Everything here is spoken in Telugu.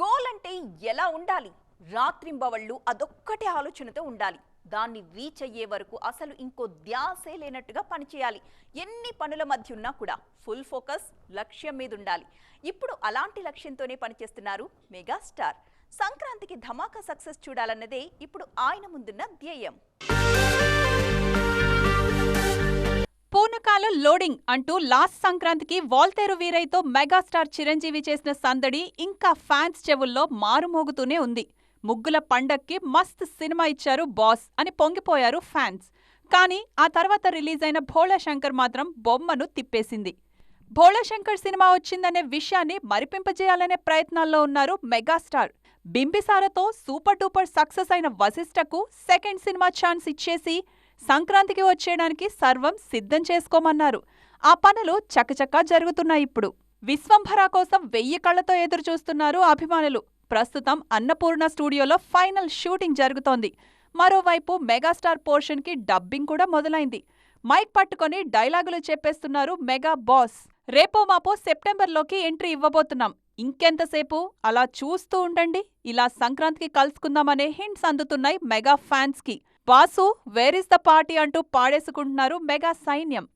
గోల్ అంటే ఎలా ఉండాలి? రాత్రింబవళ్ళు అదొక్కటే ఆలోచనతో ఉండాలి. దాన్ని రీచ్ అయ్యే వరకు అసలు ఇంకో ధ్యాసే లేనట్టుగా పనిచేయాలి ఎన్ని పనుల మధ్య ఉన్నా కూడా ఫుల్ ఫోకస్ లక్ష్యం మీద ఉండాలి ఇప్పుడు అలాంటి లక్ష్యంతోనే పనిచేస్తున్నారు మెగాస్టార్. సంక్రాంతికి ధమాకా సక్సెస్ చూడాలన్నదే ఇప్పుడు ఆయన ముందున్న ధ్యేయం. పూనకాల లోడింగ్ అంటూ లాస్ట్ సంక్రాంతికి వాల్తేరు వీరయ్యతో మెగాస్టార్ చిరంజీవి చేసిన సందడి ఇంకా ఫ్యాన్స్ చెవుల్లో మారుమోగుతూనే ఉంది. ముగ్గుల పండక్కి మస్త్ సినిమా ఇచ్చారు బాస్ అని పొంగిపోయారు ఫ్యాన్స్. కానీ ఆ తర్వాత రిలీజ్ అయిన భోళాశంకర్ మాత్రం బొమ్మను తిప్పేసింది. భోళాశంకర్ సినిమా వచ్చిందనే విషయాన్ని మరిపింపజేయాలనే ప్రయత్నాల్లో ఉన్నారు మెగాస్టార్. బింబిసారతో సూపర్ డూపర్ సక్సెస్ అయిన వశిష్ఠకు సెకండ్ సినిమా ఛాన్స్ ఇచ్చేసి సంక్రాంతికి వచ్చేయడానికి సర్వం సిద్ధం చేసుకోమన్నారు. ఆ పనులు చకచకా జరుగుతున్నాయి ఇప్పుడు. విశ్వంభర కోసం వెయ్యి కళ్ళతో ఎదురు చూస్తున్నారు అభిమానులు. ప్రస్తుతం అన్నపూర్ణ స్టూడియోలో ఫైనల్ షూటింగ్ జరుగుతోంది. మరోవైపు మెగాస్టార్ పోర్షన్కి డబ్బింగ్ కూడా మొదలైంది. మైక్ పట్టుకొని డైలాగులు చెప్పేస్తున్నారు మెగా బాస్. రేపో మాపో సెప్టెంబర్లోకి ఎంట్రీ ఇవ్వబోతున్నాం. ఇంకెంతసేపు అలా చూస్తూ ఉండండి. ఇలా సంక్రాంతికి కలుసుకుందామనే హింట్స్ అందుతున్నాయి మెగా ఫ్యాన్స్కి. Boss where is the party అంటూ పాడేసుకుంటున్నారు మెగా సైన్యం.